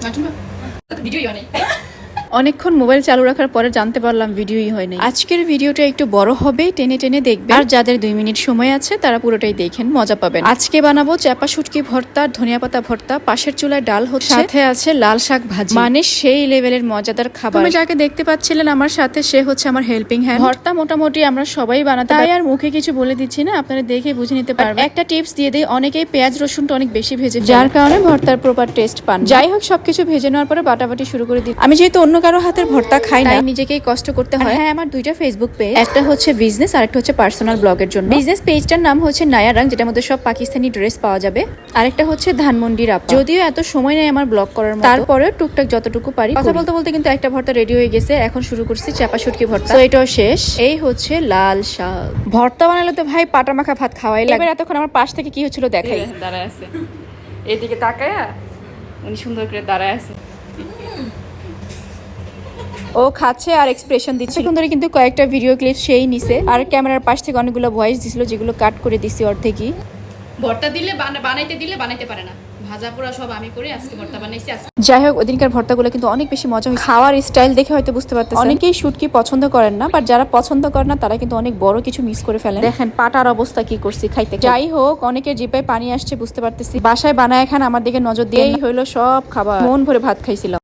난 정말? 나도 미디어 연애 অনেকক্ষণ মোবাইল চালু রাখার পরে জানতে পারলাম ভিডিওই হয়নি। আজকের ভিডিওটা একটু বড় হবে, টেনে টেনে দেখবেন। আর যাদের দুই মিনিট সময় আছে, তারা পুরোটাই দেখেন, মজা পাবেন। আজকে বানাবো চাপা শুটকি ভর্তা, ধনিয়া পাতা ভর্তা, পাশের চুলায় ডাল হচ্ছে। সাথে আছে লাল শাক ভাজি। মানে সেই লেভেলের মজাদার খাবার। তুমি যাকে দেখতে পাচ্ছিলেন, আমার সাথে সে হচ্ছে আমার হেল্পিং হ্যান্ড ভর্তা মোটামুটি আমরা সবাই বানাতে তাই আর মুখে কিছু বলে দিচ্ছি না, আপনারা দেখে বুঝে নিতে পারবেন। একটা টিপস দিয়ে দেই, অনেকেই পেঁয়াজ, রসুনটা অনেক বেশি ভেজে যার কারণে ভর্তার প্রপার টেস্ট পান যাই হোক, সবকিছু ভেজে নেওয়ার পরে বাটাবাটি শুরু করে দিই আমি যেহেতু অন্য কারও হাতের ভর্তা খাই না। তাই নিজেকেই কষ্ট করতে হয়। হ্যাঁ আমার দুইটা ফেসবুক পেজ একটা হচ্ছে বিজনেস আর একটা হচ্ছে পার্সোনাল ব্লগের জন্য। বিজনেস পেজটার নাম হচ্ছে নায়ারাং যেটার মধ্যে সব পাকিস্তানি ড্রেস পাওয়া যাবে। আরেকটা হচ্ছে ধানমন্ডির আপ। যদিও এত সময় নেই আমার ব্লগ করার মতো। তারপরে টুকটাক যতটুকু পারি কথা বলতে বলতে কিন্তু একটা ভর্তা রেডি হয়ে গেছে এখন শুরু করছি চাপা শুটকি ভর্তা। তো এটাও শেষ। এই হচ্ছে লাল শাক। ভর্তা বানালে তো ভাই পাটা মাখা ভাত খাওয়াই লাগবে এবার এতক্ষণ আমার পাশ থেকে কি হচ্ছিল দেখাই। দাঁড়ায় আছে। এদিকে তাকায়া উনি সুন্দর করে দাঁড়ায় আছে। ও খাচ্ছে আর এক্সপ্রেশন দিচ্ছে। এখন ধরে কিন্তু কয়েকটা ভিডিও ক্লিপ সেই নিছে। আর ক্যামেরার পাশ থেকে অনেকগুলো ভয়েস দিছিল যেগুলো কাট করে দিছি অর্ধেকই। ভর্তা দিলে বানাইতে দিলে বানাইতে পারে না। ভাজা পোড়া সব আমি করে আজকে ভর্তা বানাইছি যাই হোক ওদিনকার ভর্তাগুলো কিন্তু অনেক বেশি মজা হয়েছে। খাওয়ার স্টাইল দেখে হয়তো বুঝতে পারতেছেন। অনেকেই শুটকি পছন্দ করেন না বাট যারা পছন্দ করেন না তারা কিন্তু অনেক বড় কিছু মিস করে ফেলেন। দেখেন পাটার অবস্থা কি করছি খাইতে যাই হোক অনেকের জিপায় পানি আসছে বুঝতে পারতেছি। বাসায় বানায় খান আমার দিকে নজর দিয়েই হইল সব খাবার। মন ভরে ভাত খাইছিলাম।